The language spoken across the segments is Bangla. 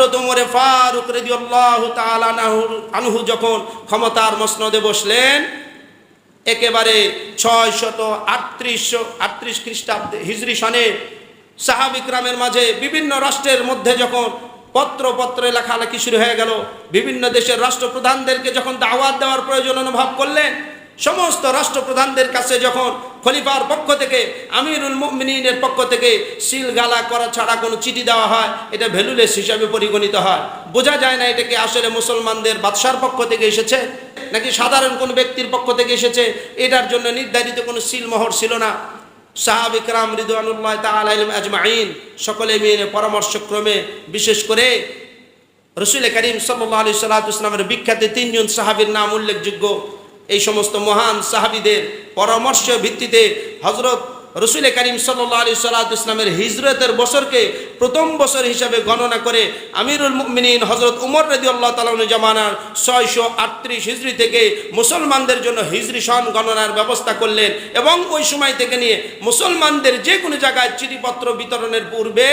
হজরত উমরে ফারুক রেদিউল্লাহ তাআলা আনহু যখন ক্ষমতার মসনদে বসলেন, একেবারে ছয় শত আটত্রিশশো, আটত্রিশ খ্রিস্টাব্দে, হিজরি সনে সাহাবিক্রামের মাঝে বিভিন্ন রাষ্ট্রের মধ্যে যখন পত্র পত্রে লেখালেখি শুরু হয়ে গেল, বিভিন্ন দেশের রাষ্ট্রপ্রধানদেরকে যখন দাওয়াত দেওয়ার প্রয়োজন অনুভব করলেন সমস্ত রাষ্ট্রপ্রধানদের কাছে যখন খলিফার পক্ষ থেকে, আমিরুল মুমিনের পক্ষ থেকে সিল গালা করা ছাড়া কোনো চিঠি দেওয়া হয়, এটা ভ্যালুলেস হিসাবে পরিগণিত হয়। বোঝা যায় না এটাকে আসলে মুসলমানদের বাদশার পক্ষ থেকে এসেছে, নাকি সাধারণ কোনো ব্যক্তির পক্ষ থেকে এসেছে, এটার জন্য নির্ধারিত কোনো সিলমোহর ছিল না। সাহাব ইকরাম রিদওয়ানুল্লাহ তাআলা আজমাইন, সকলে মিলে পরামর্শক্রমে বিশেষ করে রসুল করিম সাল্লাহ আলি সাল্লাহামের বিখ্যাত তিনজন সাহাবীর নাম উল্লেখযোগ্য। এই সমস্ত মহান সাহাবিদের পরামর্শ ভিত্তিতে হজরত রসুল করিম সাল্লাহ আলি ইসলামের হিজরতের বছরকে প্রথম বছর হিসাবে গণনা করে আমিরুল মুমিনিন হজরত উমর রদি আল্লাহ তালন জামানার ছয়শো আটত্রিশ হিজড়ি থেকে মুসলমানদের জন্য হিজরি সন গণনার ব্যবস্থা করলেন এবং ওই সময় থেকে নিয়ে মুসলমানদের যে কোনো জায়গায় চিঠিপত্র বিতরণের পূর্বে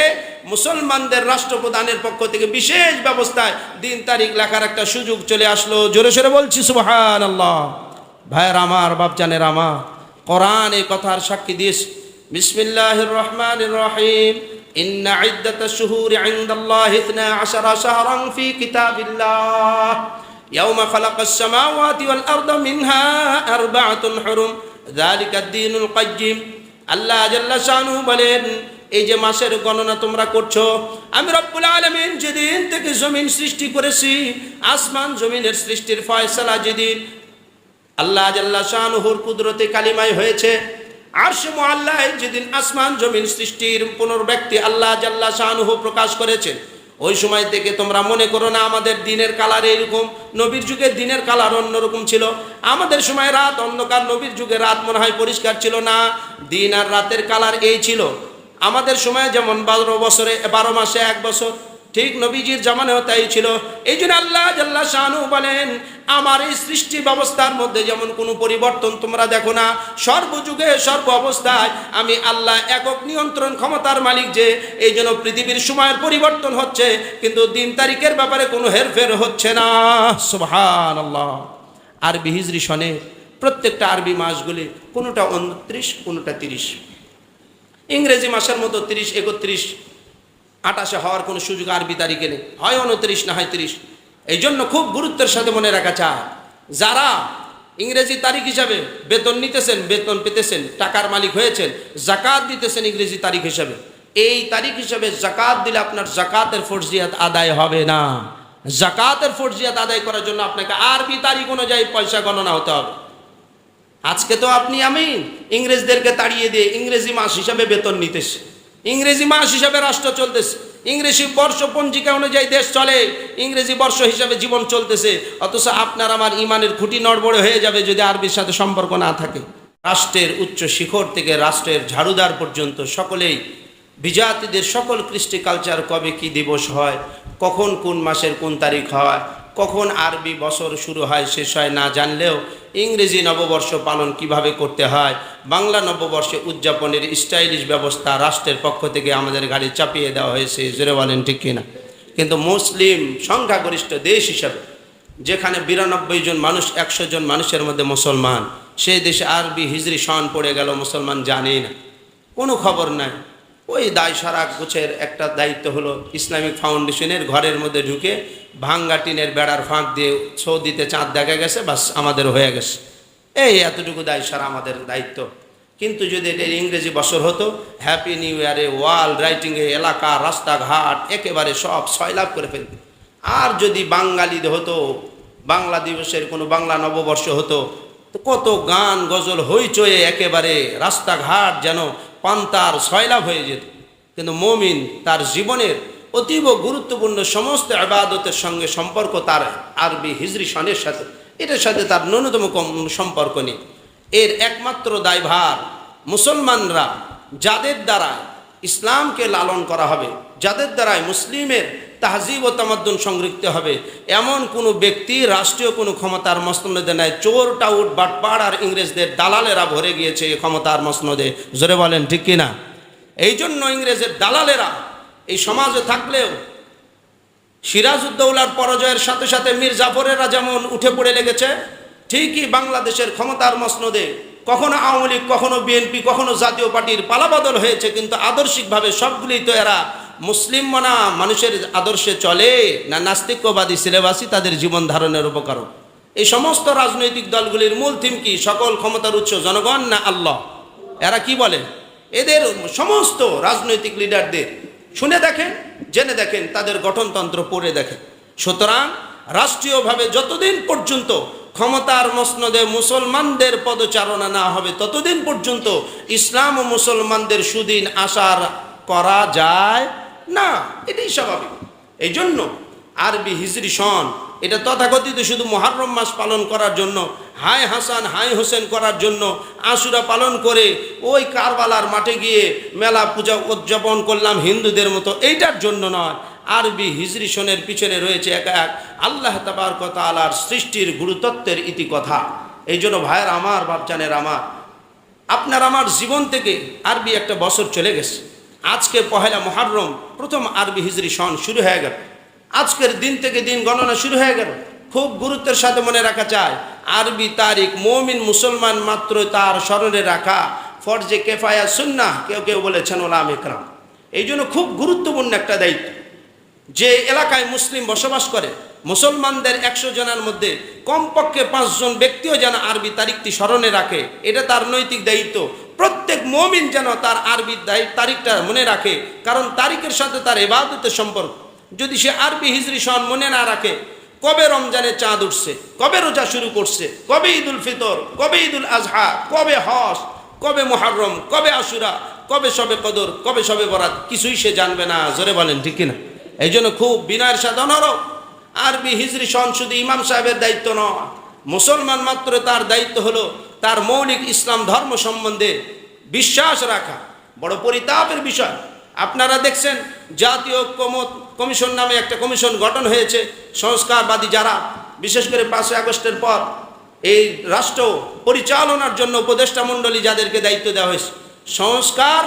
মুসলমানদের রাষ্ট্রপ্রধানের পক্ষ থেকে বিশেষ ব্যবস্থায় দিন তারিখ লেখার একটা সুযোগ চলে আসলো। জোরে সোরে বলছি সুবহান আল্লাহ ভাইয়ের আমার বাপজানের আমার কোরআন এই কথার সাক্ষী দিস বিসমিল্লাহির রহমানির রহিম إن عدة الشهور عند الله اثنا عشر شهرا في كتاب الله يوم خلق السماوات والأرض منها أربعة حرم ذلك الدين القيم আল্লাহ জাল্লা শানু বলেন এই যে মাসের গণনা তোমরা করছো আমি রব্বুল আলমিন যেদিন থেকে জমিন সৃষ্টি করেছি আসমান জমিনের সৃষ্টির ফয়সালা যেদিন আল্লাহ জাল্লা শাহনুহুর কুদরতে কালিমায় হয়েছে, আরশ আল্লাহ যেদিন আসমান জমিন সৃষ্টির পুনর্ব্যক্তি আল্লাহ জাল্লা শাহনুহু প্রকাশ করেছেন, ওই সময় থেকে তোমরা মনে করো না আমাদের দিনের কালার এরকম, নবীর যুগের দিনের কালার অন্যরকম ছিল, আমাদের সময় রাত অন্ধকার, নবীর যুগে রাত মনে হয় পরিষ্কার ছিল না, দিন আর রাতের কালার এই ছিল, আমাদের সময় যেমন বারো বছরে, বারো মাসে এক বছর ঠিক নবীজির জামানেও তাই ছিল। এই জন্য আল্লাহ জাল্লা শাহানু বলেন, আমার এই সৃষ্টি ব্যবস্থার মধ্যে যেমন কোনো পরিবর্তন তোমরা দেখো না, সর্বযুগে সর্ব অবস্থায় আমি আল্লাহ একক নিয়ন্ত্রণ ক্ষমতার মালিক যে এই জন্য পৃথিবীর সময়ের পরিবর্তন হচ্ছে, কিন্তু দিন তারিখের ব্যাপারে কোনো হেরফের হচ্ছে না। সুবহান আল্লাহ আরবি হিজরি সনে প্রত্যেকটা আরবি মাসগুলি কোনোটা উনত্রিশ, কোনোটা তিরিশ। ইংরেজি মাসের মতো তিরিশ, একত্রিশ আটাশে হওয়ার কোনো সুযোগ আরবি তারিখে নেই। হয় উনত্রিশ না হয় তিরিশ। এই জন্য খুব গুরুত্বের সাথে মনে রাখা চায় যারা ইংরেজি তারিখ হিসাবে বেতন নিতেছেন, বেতন পেতেছেন, টাকার মালিক হয়েছেন, জাকাত দিতেছেন ইংরেজি তারিখ হিসাবে, এই তারিখ হিসাবে জাকাত দিলে আপনার জাকাতের ফরজিয়াত আদায় হবে না। জাকাতের ফরজিয়াত আদায় করার জন্য আপনাকে আরবি তারিখ অনুযায়ী পয়সা গণনা হতে হবে। আজকে তো আপনি আমি ইংরেজদেরকে তাড়িয়ে দিয়ে ইংরেজি মাস হিসাবে বেতন নিতেছি ইংরেজি মাস হিসাবে রাষ্ট্র চলতেছে। ইংরেজি বর্ষ পঞ্জিকা অনুযায়ী দেশ চলে, ইংরেজি বর্ষ হিসাবে জীবন চলতেছে। অথচ আপনার আমার ইমানের খুঁটি নড়বড়ে হয়ে যাবে যদি আরবির সাথে সম্পর্ক না থাকে। রাষ্ট্রের উচ্চ শিখর থেকে রাষ্ট্রের ঝাড়ুদার পর্যন্ত সকলেই বিজাতিদের সকল কৃষ্টি কালচার কবে কি দিবস হয়, কখন কোন মাসের কোন তারিখ হয় কখন আরবি বছর শুরু হয়, শেষ হয় না জানলেও ইংরেজি নববর্ষ পালন কীভাবে করতে হয়, বাংলা নববর্ষে উদযাপনের স্টাইলিশ ব্যবস্থা রাষ্ট্রের পক্ষ থেকে আমাদের গাড়ি চাপিয়ে দেওয়া হয়েছে, জোরে বলেন ঠিক কিনা? কিন্তু মুসলিম সংখ্যাগরিষ্ঠ দেশ হিসাবে, যেখানে বিরানব্বই জন মানুষ, একশো জন মানুষের মধ্যে মুসলমান, সেই দেশে আরবি হিজরি সন পড়ে গেল, মুসলমান জানেই না। কোনো খবর নাই। ওই দায় সারা গোছের একটা দায়িত্ব হলো ইসলামিক ফাউন্ডেশনের ঘরের মধ্যে ঢুকে ভাঙ্গা টিনের বেড়ার ফাঁক দিয়ে সৌদিতে চাঁদ দেখা গেছে, বাস আমাদের হয়ে গেছে। এই এতটুকু দায় সারা আমাদের দায়িত্ব। কিন্তু যদি এটা ইংরেজি বছর হতো হ্যাপি নিউ ইয়ারে ওয়াল রাইটিংয়ে, এলাকা, রাস্তাঘাট, একেবারে সব সয়লাভ করে ফেলবে। আর যদি বাঙালি হতো, বাংলা দিবসের কোনো বাংলা নববর্ষ হতো, তো কত গান গজল হইচয়ে একেবারে রাস্তাঘাট যেন পান্তার সয়লাভ হয়ে যেত। কিন্তু মমিন তার জীবনের অতীব গুরুত্বপূর্ণ সমস্ত আবাদতের সঙ্গে সম্পর্ক তার আরবি হিজরি সনের সাথে। এটার সাথে তার ন্যূনতম কম সম্পর্ক নেই। এর একমাত্র দায়ভার মুসলমানরা যাদের দ্বারা ইসলামকে লালন করা হবে, যাদের দ্বারাই মুসলিমের তাহজিব ও তামাদ্দুন সংরক্ষিত হবে। এমন কোনো ব্যক্তি, রাষ্ট্রীয় কোনো ক্ষমতার মসনদে নেয় চোর টাউট বাটপাড় আর ইংরেজদের দালালেরা ভরে গিয়েছে ক্ষমতার মসনদে। জোরে বলেন, ঠিক কিনা? এই জন্য ইংরেজের দালালেরা এই সমাজে থাকলেও সিরাজউদ্দৌলার পরাজয়ের সাথে সাথে মীর জাফরেরা যেমন উঠে পড়ে লেগেছে, ঠিকই বাংলাদেশের ক্ষমতার মসনদে কখনো আওয়ামী লীগ, কখনো বিএনপি কখনো জাতীয় পার্টির পালাবদল হয়েছে, কিন্তু আদর্শিকভাবে সবগুলি তো এরা মুসলিম মনা, মানুষের আদর্শে চলে না নাস্তিক্যবাদী সিলেবাসই তাদের জীবন ধারণের উপকারক এই সমস্ত রাজনৈতিক দলগুলির মূল থিম কি? সকল ক্ষমতার উৎস জনগণ না আল্লাহ? এরা কি বলে? এদের সমস্ত রাজনৈতিক লিডারদের, শুনে দেখেন, জেনে দেখেন, তাদের গঠনতন্ত্র পড়ে দেখেন। সুতরাং রাষ্ট্রীয়ভাবে যতদিন পর্যন্ত ক্ষমতার মসনদে মুসলমানদের পদচারণা না হবে, ততদিন পর্যন্ত ইসলাম ও মুসলমানদের সুদিন আসার করা যায় না। এটাই স্বাভাবিক। এই জন্য আরবি হিজরি সন, এটা তথাকথিত শুধু মহারম মাস পালন করার জন্য হাই হাসান হাই হোসেন করার জন্য আশুরা পালন করে ওই কারবালার মাঠে গিয়ে মেলা পূজা উদযাপন করলাম হিন্দুদের মতো। এইটার জন্য নয় আরবি হিজরি সনের পিছনে রয়েছে এক এক আল্লাহ তাবার কথা আলার সৃষ্টির গুরুতত্ত্বের ইতিকথা এই জন্য ভাইয়ের, আমার বাপচানের আমার, আপনার আমার জীবন থেকে আরবি একটা বছর চলে গেছে। আজকে পহেলা মহারম প্রথম আরবি হিজরি সন শুরু হয়ে গেল। আজকের দিন থেকে দিন গণনা শুরু হয়ে গেল। খুব গুরুত্বের সাথে মনে রাখা চায় আরবি তারিখ মমিন মুসলমান মাত্র তার স্মরণে রাখা, ফরজে কেফায়া সুন্না কেউ কেউ বলেছেন ওলাম একরাম এই জন্য খুব গুরুত্বপূর্ণ একটা দায়িত্ব। যে এলাকায় মুসলিম বসবাস করে, মুসলমানদের একশো জনের মধ্যে কমপক্ষে পাঁচজন ব্যক্তিও যেন আরবি তারিখটি স্মরণে রাখে, এটা তার নৈতিক দায়িত্ব। প্রত্যেক মমিন যেন তার আরবি তারিখটা মনে রাখে, কারণ তারিখের সাথে তার এবাদতের সম্পর্ক। যদি সে আরবি হিজরি সন মনে না রাখে, কবে রমজানে চাঁদ উঠছে, কবে রোজা শুরু করছে, কবে ঈদুল ফিতর, কবে ঈদুল আজহা, কবে হস কবে মুহাররম, কবে আশুরা, কবে সবে কদর, কবে সবে বরাত, কিছুই সে জানবে না, জোরে বলেন, ঠিক কিনা? এই জন্য খুব বিনয়ের সাথে অনরব আরবি হিজরি সন শুধু ইমাম সাহেবের দায়িত্ব নয়, মুসলমান মাত্র তার দায়িত্ব হলো তার মৌলিক ইসলাম ধর্ম সম্বন্ধে বিশ্বাস রাখা। বড় পরিতাপের বিষয়। আপনারা দেখছেন জাতীয় ঐক্যমত কমিশন নামে একটা কমিশন গঠন হয়েছে, সংস্কারবাদী যারা, বিশেষ করে পাঁচই আগস্টের পর এই রাষ্ট্র পরিচালনার জন্য উপদেষ্টা মণ্ডলী যাদেরকে দায়িত্ব দেওয়া হয়েছে, সংস্কার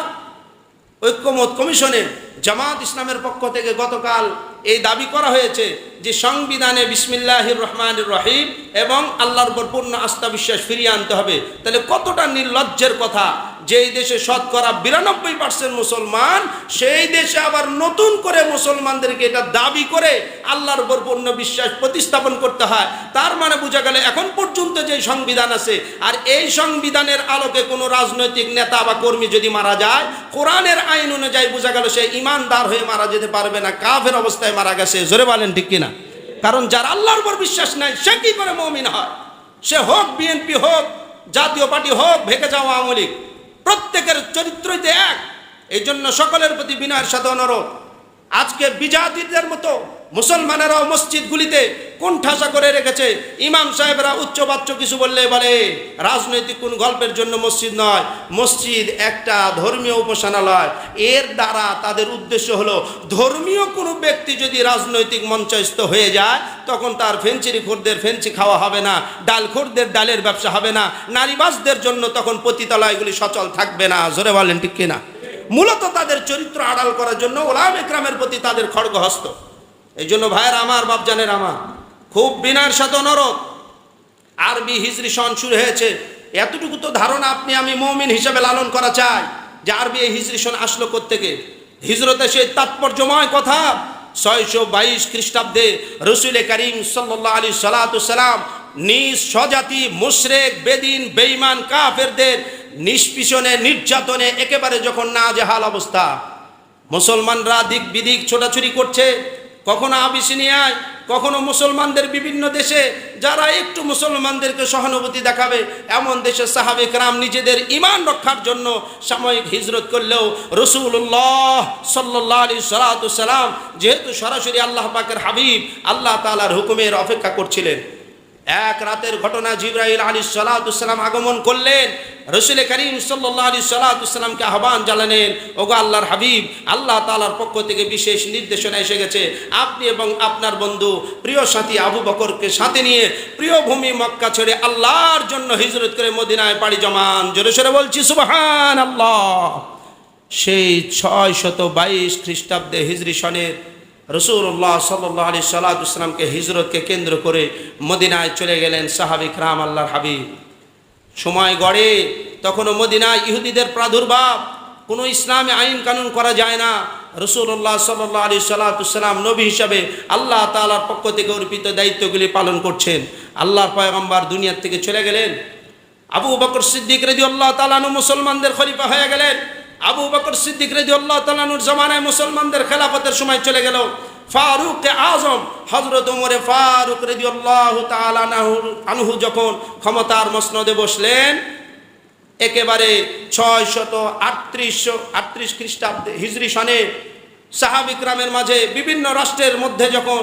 ঐক্যমত কমিশনে জামাত ইসলামের পক্ষ থেকে গতকাল এই দাবি করা হয়েছে যে সংবিধানে বিসমিল্লাহির রহমান রহিম এবং আল্লাহর উপর পূর্ণ আস্থা বিশ্বাস ফিরিয়ে আনতে হবে, তাহলে কতটা নির্লজ্জের কথা? যেই দেশে শতকরা বিরানব্বই পার্সেন্ট মুসলমান, সেই দেশে আবার নতুন করে মুসলমানদেরকে এটা দাবি করে আল্লাহর উপর পূর্ণ বিশ্বাস প্রতিস্থাপন করতে হয়। তার মানে বোঝা গেলে এখন পর্যন্ত যে সংবিধান আছে, আর এই সংবিধানের আলোকে কোনো রাজনৈতিক নেতা বা কর্মী যদি মারা যায়, কোরআনের আইন অনুযায়ী বোঝা গেল সে ইমানদার হয়ে মারা যেতে পারবে না, কাফের অবস্থায় মারা গেছে। জোরে বলেন ঠিক কিনা? কারণ যার আল্লাহর উপর বিশ্বাস নাই, সে কি করে মমিন হয়? সে হোক বিএনপি হোক, জাতীয় পার্টি হোক, ভেঙে যাওয়া আওয়ামী লীগ, প্রত্যেকের চরিত্রই এক। এই জন্য সকলের প্রতি বিনয়ের সাথে অনুরোধ। আজকে বিজাতিদের মতো মুসলমানেরাও মসজিদগুলিতে কোন ঠাসা করে রেখেছে। ইমাম সাহেবরা উচ্চবাচ্য কিছু বললে বলে, রাজনৈতিক কোন গল্পের জন্য মসজিদ নয়, মসজিদ একটা ধর্মীয় উপাসনালয়। এর দ্বারা তাদের উদ্দেশ্য হলো, ধর্মীয় কোনো ব্যক্তি যদি রাজনৈতিক মঞ্চস্থ হয়ে যায়, তখন তার ফেঞ্চিরি খোরদের ফেঞ্চি খাওয়া হবে না ডাল খোরদের ডালের ব্যবসা হবে না নারীবাসদের জন্য তখন পতিতালয়গুলি সচল থাকবে না। জোরে বলেন ঠিক কিনা? মূলত তাদের চরিত্র আড়াল করার জন্য ওলাম একরামের প্রতি তাদের খড়গহস্ত। এই জন্য ভাইয়ের আমার, বাপজানের আমার। খুব বিনার সাথে অনুরোধ। আরবি হিজরি সন শুরু হয়েছে। এতটুকু তো ধারণা আপনি আমি মৌমিন হিসেবে লালন করা চাই যে আরবি এই হিজরি সন আসলো থেকে হিজরতে সেই তাৎপর্যময় কথা ছয়শো বাইশ খ্রিস্টাব্দে রসুল করিম সাল্লাহ আলী সালাতাম নিজ স্বজাতি মুশরেক, বেদিন বেইমান কাফেরদের নিষ্পিষণে, নির্যাতনে একেবারে যখন না জেহাল অবস্থা। মুসলমানরা দিক বিদিক ছোটাছুরি করছে। কখনো আবিসিনিয়ায়, কখনো মুসলমানদের বিভিন্ন দেশে, যারা একটু মুসলমানদেরকে সহানুভূতি দেখাবে, এমন দেশে সাহাবেক রাম নিজেদের ইমান রক্ষার জন্য সাময়িক হিজরত করলেও রসুল্লাহ সাল্লাহ আলী সালাতাম যেহেতু সরাসরি আল্লাহ পাকের হাবিব, আল্লাহ তালার হুকুমের অপেক্ষা করছিলেন। এক রাতের ঘটনা জিব্রাহিল আলী সালাতাম আগমন করলেন। রসুল করিম সাল্লাহ আলী সালাতামকে আহ্বান জানালেন, ওগো আল্লাহর হাবিব, আল্লাহ তালার পক্ষ থেকে বিশেষ নির্দেশনা এসে গেছে। আপনি এবং আপনার বন্ধু, প্রিয় সাথী আবু বকরকে সাথে নিয়ে প্রিয় ভূমি মক্কা ছেড়ে আল্লাহর জন্য হিজরত করে মদিনায় পাড়ি জমান। জোরে সরে বলছি সুবহান আল্লাহ সেই ছয় শত বাইশ খ্রিস্টাব্দে হিজরি সনের রসুল্লাহ সাল্লাহ আলী সাল্লাহামকে হিজরতকে কেন্দ্র করে মদিনায় চলে গেলেন সাহাবিক রাম আল্লাহর হাবিব। সময় গড়ে, তখনও মদিনায় ইহুদিদের প্রাদুর্ভাব, কোনো ইসলামে আইন কানুন করা যায় না। রসুল্লাহ সাল্লাহ আলী সাল্লাতুসাল্লাম নবী হিসাবে আল্লাহ তালার পক্ষ থেকে অর্পিত দায়িত্বগুলি পালন করছেন। আল্লাহর পয়গম্বার দুনিয়ার থেকে চলে গেলেন। আবু বকর সিদ্দিক রেদি আল্লাহ তালানু মুসলমানদের খলিফা হয়ে গেলেন। আবু বকর সিদ্দিক রেদি আল্লাহ তালানুর জমানায় মুসলমানদের খেলাফতের সময় চলে গেল। ফারুক আজম হজরত উমরে ফারুক রেদি আল্লাহ আনহু যখন ক্ষমতার মসনদে বসলেন, একেবারে ছয় শত আটত্রিশশো, আটত্রিশ খ্রিস্টাব্দে হিজরি সনে সাহাবিক্রামের মাঝে বিভিন্ন রাষ্ট্রের মধ্যে যখন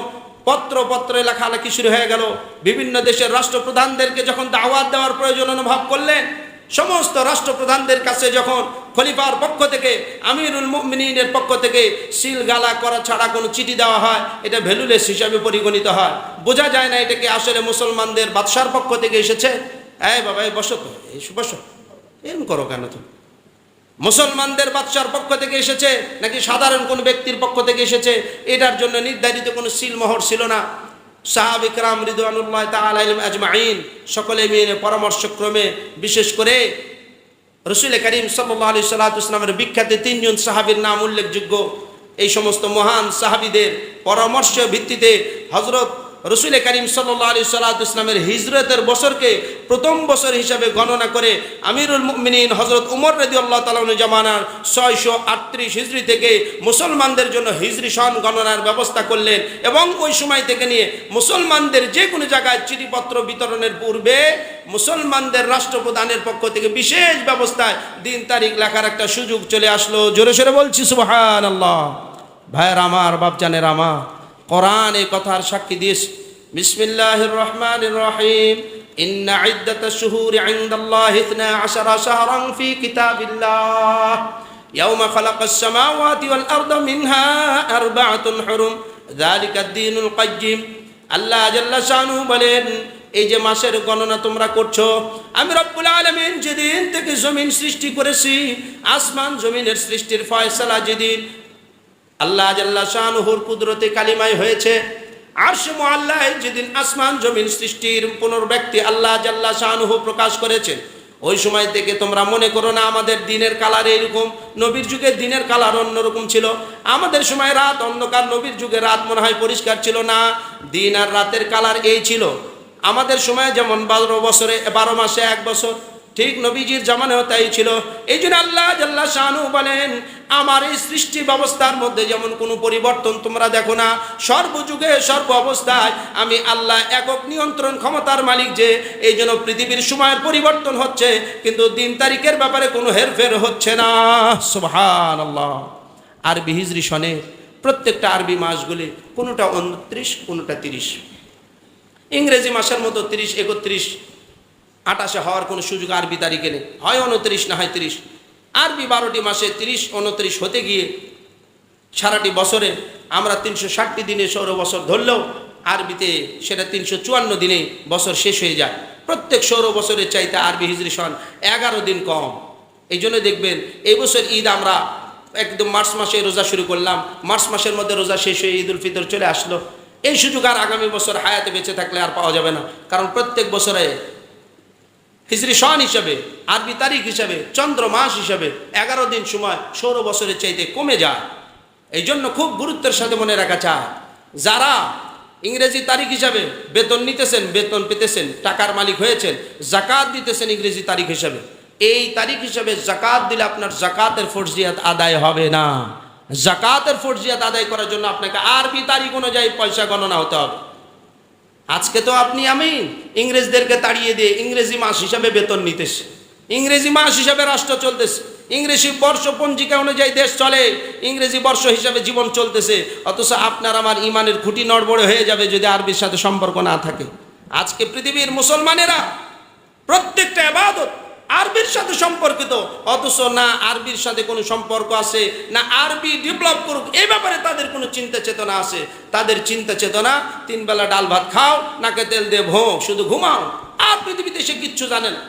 পত্র পত্রে লেখালেখি শুরু হয়ে গেল, বিভিন্ন দেশের রাষ্ট্রপ্রধানদেরকে যখন দাওয়াত দেওয়ার প্রয়োজন অনুভব করলেন সমস্ত রাষ্ট্রপ্রধানদের কাছে যখন খলিফার পক্ষ থেকে, আমিরুল মুমিনের পক্ষ থেকে সিল গালা করা ছাড়া কোনো চিঠি দেওয়া হয়, এটা ভ্যালুলেস হিসাবে পরিগণিত হয়। বোঝা যায় না এটাকে আসলে মুসলমানদের বাদশার পক্ষ থেকে এসেছে? এই বাবা, এই বসো তো, এই বসো। এরম করো কেন তো মুসলমানদের বাদশার পক্ষ থেকে এসেছে নাকি সাধারণ কোন ব্যক্তির পক্ষ থেকে এসেছে? এটার জন্য নির্ধারিত কোনো সিলমোহর ছিল না। সাহাবিকরাম রিদুয়ানুল্লাহ তালাইম আজমাইন সকলে মিলে পরামর্শক্রমে বিশেষ করে রসুল করিম সাল্লাহ আলি সাল্লাহামের বিখ্যাত তিনজন সাহাবির নাম উল্লেখযোগ্য। এই সমস্ত মহান সাহাবিদের পরামর্শ ভিত্তিতে হজরত রসুল করিম সাল্লাহ আলী ইসলামের হিজরতের বছরকে প্রথম বছর হিসাবে গণনা করে আমিরুল মিনীন হজরত উমর রদি আল্লাহ তালন জামানার ছয়শো আটত্রিশ হিজড়ি থেকে মুসলমানদের জন্য হিজড়ি সন গণনার ব্যবস্থা করলেন এবং ওই সময় থেকে নিয়ে মুসলমানদের যে কোনো জায়গায় চিঠিপত্র বিতরণের পূর্বে মুসলমানদের রাষ্ট্রপ্রধানের পক্ষ থেকে বিশেষ ব্যবস্থায় দিন তারিখ লেখার একটা সুযোগ চলে আসলো। জোরে সোরে বলছি সুবাহান আল্লাহ ভাইয়ের আমার, বাপজানের আমার কোরআন এই কথার সাক্ষী দিয়েছে বিসমিল্লাহির রহমানির রহিম ইন্না ইদ্দাতাশ শুহুরি ইনদাল্লাহি 12 শাহরান ফি কিতাবিল্লাহ يوم خلق السماوات والأرض منها أربعة حرم ذلك الدين القيم আল্লাহ জাল্লা শানু বলেন এই যে মাসের গণনা তোমরা করছো আমি রব্বুল আলমিন যেদিন থেকে জমিন সৃষ্টি করেছি আসমান জমিনের সৃষ্টির ফয়সালা যেদিন আল্লাহ জাল্লা শাহনুহুর কুদরতে কালিমায় হয়েছে, আরশ আল্লাহ যেদিন আসমান জমিন সৃষ্টির পুনর্ব্যক্তি আল্লাহ জাল্লা শাহনুহু প্রকাশ করেছেন ওই সময় থেকে তোমরা মনে করো না আমাদের দিনের কালার এইরকম, নবীর যুগের দিনের কালার অন্যরকম ছিল, আমাদের সময় রাত অন্ধকার, নবীর যুগে রাত মনে হয় পরিষ্কার ছিল না, দিন আর রাতের কালার এই ছিল, আমাদের সময় যেমন বারো বছরে, বারো মাসে এক বছর ঠিক নবীজির জামানেও তাই ছিল। এই জন্য আল্লাহ জাল্লা শানু বলেন, আমার এই সৃষ্টি ব্যবস্থার মধ্যে যেমন কোনো পরিবর্তন তোমরা দেখো না, সর্বযুগে সর্ব অবস্থায় আমি আল্লাহ একক নিয়ন্ত্রণ ক্ষমতার মালিক যে, এই জন্য পৃথিবীর সময়ের পরিবর্তন হচ্ছে, কিন্তু দিন তারিখের ব্যাপারে কোনো হেরফের হচ্ছে না। সুবহান আল্লাহ আরবি হিজরি সনে প্রত্যেকটা আরবি মাসগুলি কোনোটা উনত্রিশ কোনোটা তিরিশ। ইংরেজি মাসের মতো তিরিশ, একত্রিশ আটাশে হওয়ার কোনো সুযোগ আরবি তারিখে নেই। হয় উনত্রিশ না হয় তিরিশ। আরবি বারোটি মাসে তিরিশ, উনত্রিশ হতে গিয়ে সারাটি বছরে আমরা তিনশো ষাটটি দিনে সৌর বছর ধরলেও আরবিতে সেটা তিনশো চুয়ান্ন দিনে বছর শেষ হয়ে যায়। প্রত্যেক সৌর বছরের চাইতে আরবি হিজরি সন এগারো দিন কম। এই জন্য দেখবেন, এই বছর ঈদ আমরা একদম মার্চ মাসে রোজা শুরু করলাম। মার্চ মাসের মধ্যে রোজা শেষ হয়ে ঈদ উল ফিতর চলে আসলো। এই সুযোগ আর আগামী বছর হায়াতে বেঁচে থাকলে আর পাওয়া যাবে না। কারণ প্রত্যেক বছরে হিজরি সন হিসাবে, আরবি তারিখ হিসাবে, চন্দ্র মাস হিসাবে এগারো দিন সময় সৌর বছরের চাইতে কমে যায়। এই জন্য খুব গুরুত্বের সাথে মনে রাখা চায় যারা ইংরেজি তারিখ হিসাবে বেতন নিতেছেন, বেতন পেতেছেন, টাকার মালিক হয়েছেন, জাকাত দিতেছেন ইংরেজি তারিখ হিসাবে, এই তারিখ হিসাবে জাকাত দিলে আপনার জাকাতের ফরজিয়াত আদায় হবে না। জাকাতের ফরজিয়াত আদায় করার জন্য আপনাকে আরবি তারিখ অনুযায়ী পয়সা গণনা হতে হবে। আজকে তো আপনি আমি ইংরেজদেরকে তাড়িয়ে দিয়ে ইংরেজি মাস হিসাবে বেতন নিতেছে। ইংরেজি মাস হিসাবে রাষ্ট্র চলতেছে। ইংরেজি বর্ষ পঞ্জিকা অনুযায়ী দেশ চলে, ইংরেজি বর্ষ হিসাবে জীবন চলতেছে। অথচ আপনার আমার ইমানের খুঁটি নড়বড়ে হয়ে যাবে যদি আরবির সাথে সম্পর্ক না থাকে। আজকে পৃথিবীর মুসলমানেরা প্রত্যেকটা আবাদত আরবির সাথে সম্পর্কিত, অথচ না আরবির সাথে কোনো সম্পর্ক আছে, না আরবি ডেভেলপ করুক এ ব্যাপারে তাদের কোনো চিন্তা চেতনা আছে। তাদের চিন্তা চেতনা, তিন বেলা ডাল ভাত খাও, নাকে তেল দিয়ে ভোগ, শুধু ঘুমাও। আর পৃথিবীতে সে কিচ্ছু জানে না।